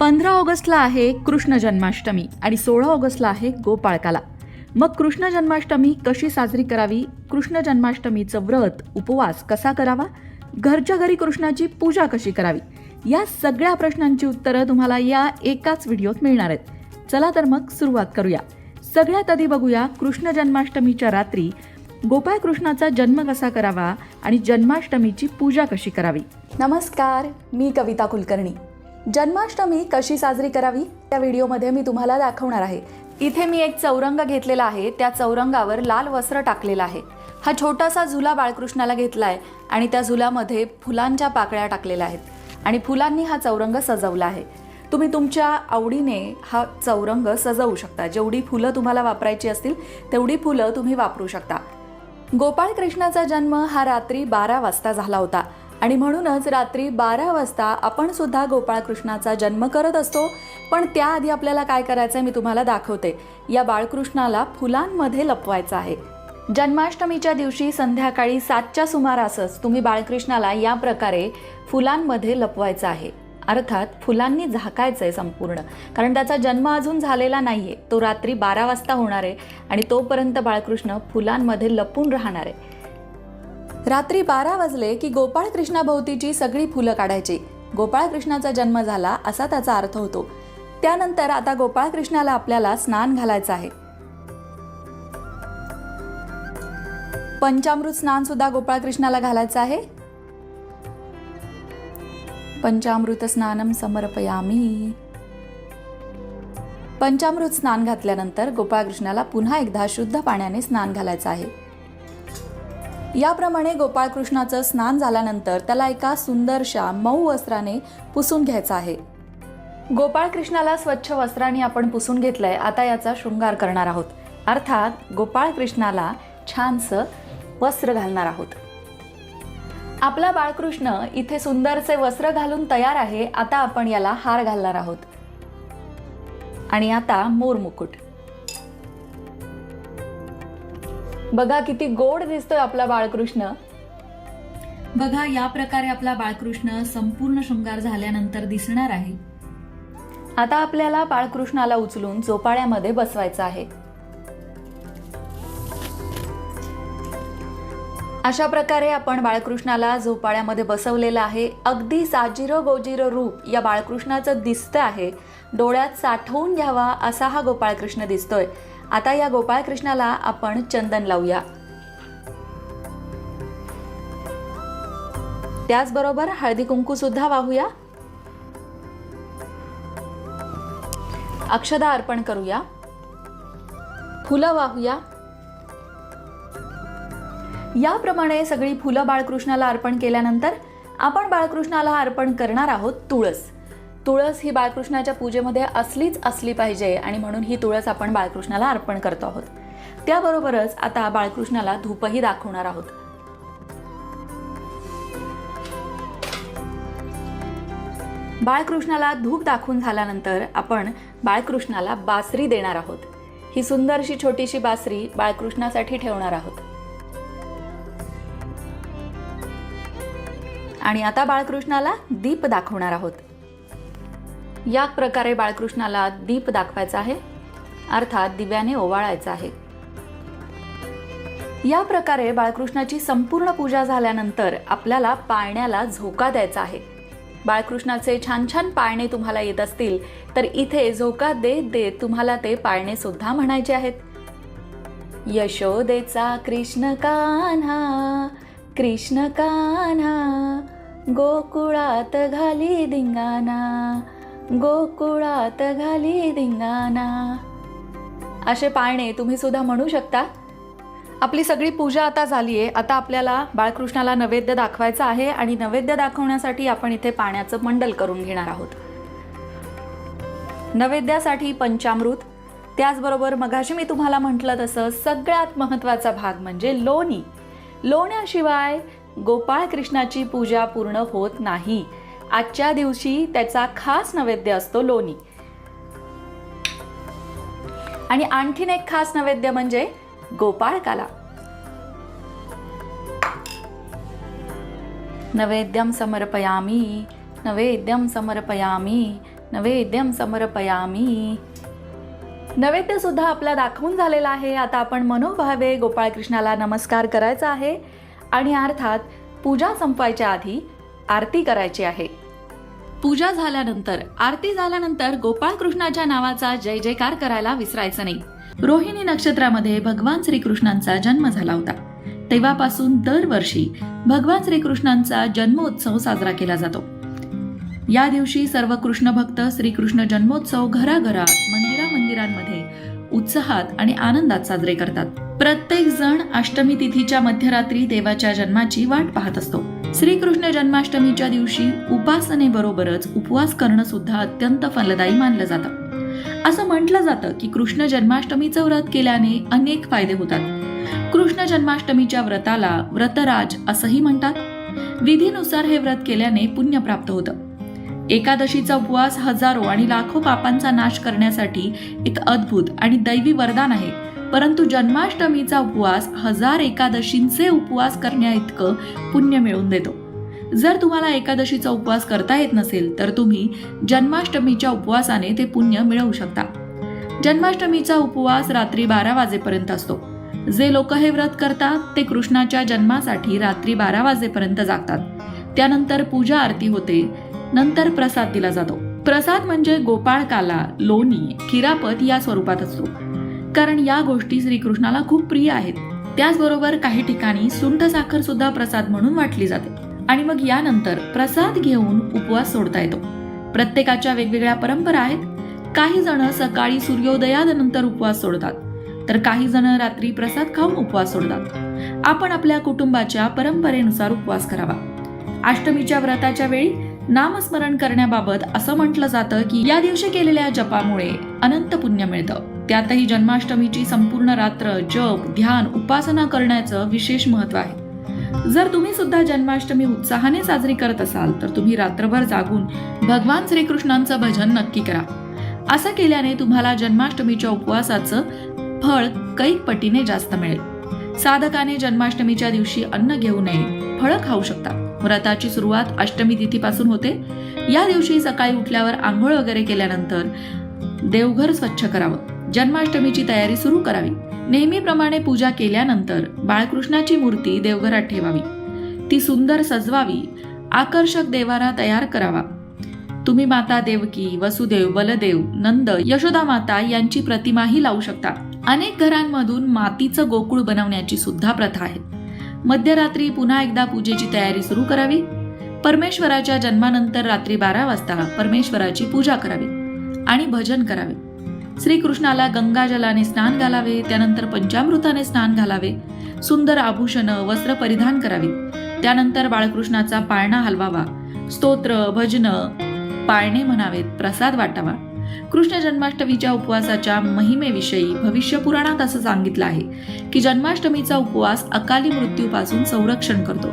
पंधरा ऑगस्टला आहे कृष्ण जन्माष्टमी आणि सोळा ऑगस्टला आहे गोपाळकाला. मग कृष्ण जन्माष्टमी कशी साजरी करावी? कृष्ण जन्माष्टमीचं व्रत उपवास कसा करावा? घरच्या घरी कृष्णाची पूजा कशी करावी? या सगळ्या प्रश्नांची उत्तरं तुम्हाला या एकाच व्हिडिओत मिळणार आहेत. चला तर मग सुरुवात करूया. सगळ्यात आधी बघूया कृष्ण जन्माष्टमीच्या रात्री गोपाळ कृष्णाचा जन्म कसा करावा आणि जन्माष्टमीची पूजा कशी करावी. नमस्कार मी कविता कुलकर्णी. जन्माष्टमी कशी साजरी करावी? त्या व्हिडिओमध्ये मी तुम्हाला दाखवणार आहे. इथे मी एक चौरंग घेतलेला आहे. त्या चौरंगावर लाल वस्त्र टाकलेलं आहे. हा छोटासा झुला बाळकृष्णाला घेतला आहे आणि त्या झुलामध्ये फुलांच्या पाकळ्या टाकलेल्या आहेत आणि फुलांनी हा चौरंग सजवला आहे. तुम्ही तुमच्या आवडीने हा चौरंग सजवू शकता. जेवढी फुलं तुम्हाला वापरायची असतील तेवढी फुलं तुम्ही वापरू शकता. गोपाळ कृष्णाचा जन्म हा रात्री बारा वाजता झाला होता. आणि म्हणूनच रात्री बारा वाजता आपण सुद्धा गोपाळकृष्णाचा जन्म करत असतो. पण त्याआधी आपल्याला काय करायचं आहे मी तुम्हाला दाखवते. या बाळकृष्णाला फुलांमध्ये लपवायचं आहे. जन्माष्टमीच्या दिवशी संध्याकाळी सातच्या सुमारासच तुम्ही बाळकृष्णाला या प्रकारे फुलांमध्ये लपवायचं आहे. अर्थात फुलांनी झाकायचं आहे संपूर्ण. कारण त्याचा जन्म अजून झालेला नाही आहे तो रात्री बारा वाजता होणार आहे आणि तोपर्यंत बाळकृष्ण फुलांमध्ये लपून राहणार आहे. रात्री बारा वाजले की गोपाळ कृष्णाभोवतीची सगळी फुलं काढायची. गोपाळ कृष्णाचा जन्म झाला असा त्याचा अर्थ होतो. त्यानंतर आता गोपाळ कृष्णाला आपल्याला स्नान घालायचं आहे. पंचामृत स्नान सुद्धा गोपाळ कृष्णाला घालायचं आहे. पंचामृत स्नानम समर्पयामी. पंचामृत स्नान घातल्यानंतर गोपाळकृष्णाला पुन्हा एकदा शुद्ध पाण्याने स्नान घालायचं आहे. याप्रमाणे गोपाळकृष्णाचं स्नान झाल्यानंतर त्याला एका सुंदरशा मऊ वस्त्राने पुसून घ्यायचं आहे. गोपाळकृष्णाला स्वच्छ वस्त्राने आपण पुसून घेतलंय आता याचा शृंगार करणार आहोत. अर्थात गोपाळकृष्णाला छानसं वस्त्र घालणार आहोत. आपला बाळकृष्ण इथे सुंदरचे वस्त्र घालून तयार आहे आता आपण याला हार घालणार आहोत. आणि आता मोर मुकुट. बघा किती गोड दिसतोय आपला बाळकृष्ण. बघा या प्रकारे आपला बाळकृष्ण संपूर्ण शृंगार झाल्यानंतर दिसणार आहे. आता आपल्याला बाळकृष्णाला उचलून झोपाळ्यामध्ये बसवायचं आहे. अशा प्रकारे आपण बाळकृष्णाला झोपाळ्यामध्ये बसवलेलं आहे. अगदी साजिरो गोजिरो रूप या बाळकृष्णाचं दिसतं आहे. डोळ्यात साठवून घ्यावा असा हा गोपाळकृष्ण दिसतोय. आता या गोपाळकृष्णाला आपण चंदन लावूया. त्याचबरोबर हळदी कुंकू सुद्धा वाहूया. अक्षदा अर्पण करूया. फुलं वाहूया. याप्रमाणे सगळी फुलं बाळकृष्णाला अर्पण केल्यानंतर आपण बाळकृष्णाला अर्पण करणार आहोत तुळस. तुळस ही बाळकृष्णाच्या पूजेमध्ये असलीच असली पाहिजे आणि म्हणून ही तुळस आपण बाळकृष्णाला अर्पण करतो आहोत. त्याबरोबरच आता बाळकृष्णाला धूपही दाखवणार आहोत. बाळकृष्णाला धूप दाखवून झाल्यानंतर आपण बाळकृष्णाला बासरी देणार आहोत. ही सुंदरशी छोटीशी बासरी बाळकृष्णासाठी ठेवणार आहोत. आणि आता बाळकृष्णाला दीप दाखवणार आहोत. या प्रकारे बाळकृष्णाला दीप दाखवायचा आहे. अर्थात दिव्याने ओवाळायचा आहे. या प्रकारे बाळकृष्णाची संपूर्ण पूजा झाल्यानंतर आपल्याला पाळण्याला झोका द्यायचा आहे. बाळकृष्णाचे छान छान पाळणे तुम्हाला येत असतील तर इथे झोका देत देत तुम्हाला ते पाळणे सुद्धा म्हणायचे आहेत. यशोदेचा कृष्ण कान्हा कृष्ण कान्हा गोकुळात घाली धिंगाणा गोकुळात घाली धिंगाणा. असे पाळणे तुम्ही सुद्धा म्हणू शकता. आपली सगळी पूजा आता झाली आहे आता आपल्याला बाळकृष्णाला नैवेद्य दाखवायचा आहे आणि नैवेद्य दाखवण्यासाठी आपण इथे पाण्याचं मंडल करून घेणार आहोत. नैवेद्यासाठी पंचामृत त्याचबरोबर मगाशी मी तुम्हाला म्हटलं तसं सगळ्यात महत्त्वाचा भाग म्हणजे लोणी. लोण्याशिवाय गोपाळ कृष्णाची पूजा पूर्ण होत नाही. आजच्या दिवशी त्याचा खास नैवेद्य असतो लोणी. आणि आणखीन एक खास नैवेद्य म्हणजे गोपाळकाला नैवेद्यम समर्पयामी नैवेद्यम समर्पयामी नैवेद्यम समर्पयामी. नैवेद्य सुद्धा आपला दाखवून झालेला आहे. आता आपण मनोभावे गोपाळकृष्णाला नमस्कार करायचा आहे. आणि अर्थात पूजा संपवायच्या आधी आरती करायची आहे. पूजा झाल्यानंतर आरती झाल्यानंतर गोपाळकृष्णाच्या नावाचा जय जयकार करायला विसरायचं नाही. रोहिणी नक्षत्रामध्ये भगवान श्रीकृष्णांचा जन्म झाला होता. तेव्हापासून दरवर्षी भगवान श्रीकृष्णांचा जन्मोत्सव साजरा केला जातो. या दिवशी सर्व कृष्ण भक्त श्रीकृष्ण जन्मोत्सव घराघरात मंदिरा मंदिरांमध्ये उत्साहात आणि आनंदात साजरे करतात. प्रत्येक जण अष्टमी तिथीच्या मध्यरात्री देवाच्या जन्माची वाट पाहत असतो. श्रीकृष्ण जन्माष्टमीच्या दिवशी उपासनेबरोबरच उपवास करणं सुद्धा अत्यंत फलदायी मानलं जातं. असं म्हटलं जातं की कृष्ण जन्माष्टमीचं व्रत केल्याने अनेक फायदे होतात. कृष्ण जन्माष्टमीच्या व्रताला व्रतराज असंही म्हणतात. विधीनुसार हे व्रत केल्याने पुण्य प्राप्त होतं. एकादशीचा उपवास हजारो आणि लाखो पापांचा नाश करण्यासाठी एक अद्भुत आणि दैवी वरदान आहे. परंतु जन्माष्टमीचा उपवास हजार एकादशींचे उपवास करण्या इतकं पुण्य मिळवून देतो. जर तुम्हाला एकादशीचा उपवास करता येत नसेल तर तुम्ही जन्माष्टमीच्या उपवासाने ते पुण्य मिळवू शकता. जन्माष्टमीचा उपवास रात्री बारा वाजेपर्यंत असतो. जे लोक हे व्रत करतात ते कृष्णाच्या जन्मासाठी रात्री बारा वाजेपर्यंत जागतात. त्यानंतर पूजा आरती होते. नंतर प्रसाद दिला जातो. प्रसाद म्हणजे गोपाळ काला लोणी खिरापत या स्वरूपात असतो. कारण या गोष्टी श्रीकृष्णाला खूप प्रिय आहेत. त्याचबरोबर काही ठिकाणी सुंठ साखर सुद्धा प्रसाद म्हणून वाटली जाते. आणि मग यानंतर प्रसाद घेऊन उपवास सोडता येतो. प्रत्येकाच्या वेगवेगळ्या परंपरा आहेत. काही जण सकाळी सूर्योदयानंतर उपवास सोडतात. तर काही जण रात्री प्रसाद खाऊन उपवास सोडतात. आपण आपल्या कुटुंबाच्या परंपरेनुसार उपवास करावा. अष्टमीच्या व्रताच्या वेळी नामस्मरण करण्याबाबत असं म्हटलं जातं की या दिवशी केलेल्या जपामुळे अनंत पुण्य मिळतं. त्यातही जन्माष्टमीची संपूर्ण रात्र जप ध्यान उपासना करण्याचं विशेष महत्त्व आहे. जर तुम्ही सुद्धा जन्माष्टमी उत्साहाने साजरी करत असाल तर तुम्ही रात्रभर जागून भगवान श्रीकृष्णांचं भजन नक्की करा. असं केल्याने तुम्हाला जन्माष्टमीच्या उपवासाचं फळ कैक पटीने जास्त मिळेल. साधकाने जन्माष्टमीच्या दिवशी अन्न घेऊ नये फळं खाऊ शकतात व्रताची सुरुवात अष्टमी तिथीपासून होते. या दिवशी सकाळी उठल्यावर आंघोळ वगैरे केल्यानंतर देवघर स्वच्छ करावं. जन्माष्टमीची तयारी सुरू करावी. नेहमीप्रमाणे पूजा केल्यानंतर बाळकृष्णाची मूर्ती देवघरात ठेवावी. ती सुंदर सजवावी. आकर्षक देवारा तयार करावा. तुम्ही माता देवकी वसुदेव बलदेव नंद यशोदा माता यांची प्रतिमाही लावू शकता. अनेक घरांमधून मातीचं गोकुळ बनवण्याची सुद्धा प्रथा आहे. मध्यरात्री पुन्हा एकदा पूजेची तयारी सुरू करावी. परमेश्वराच्या जन्मानंतर रात्री बारा वाजता परमेश्वराची पूजा करावी आणि भजन करावे. श्रीकृष्णाला गंगाजलाने स्नान घालावे त्यानंतर पंचामृताने स्नान घालावे सुंदर आभूषण वस्त्र परिधान करावी. त्यानंतर बाळकृष्णाचा पाळणा हलवावा. स्तोत्र भजन पाळणे म्हणावेत प्रसाद वाटावा. कृष्ण जन्माष्टमीच्या उपवासाच्या महिमेविषयी भविष्य पुराणात असं सांगितलं आहे की जन्माष्टमीचा उपवास अकाली मृत्यूपासून संरक्षण करतो.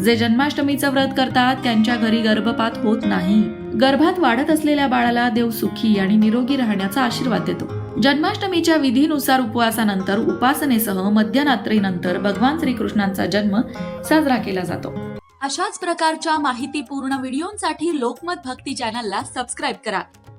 जे जन्माष्टमीचं व्रत करतात त्यांच्या घरी गर्भपात होत नाही. गर्भात वाढत असलेल्या बाळाला देव सुखी आणि निरोगी राहण्याचा आशीर्वाद देतो. जन्माष्टमीच्या विधीनुसार उपवासानंतर उपासनेसह मध्यरात्रीनंतर भगवान श्रीकृष्णांचा जन्म साजरा केला जातो. अशाच प्रकारच्या माहितीपूर्ण व्हिडिओंसाठी लोकमत भक्ती चॅनलला सबस्क्राईब करा.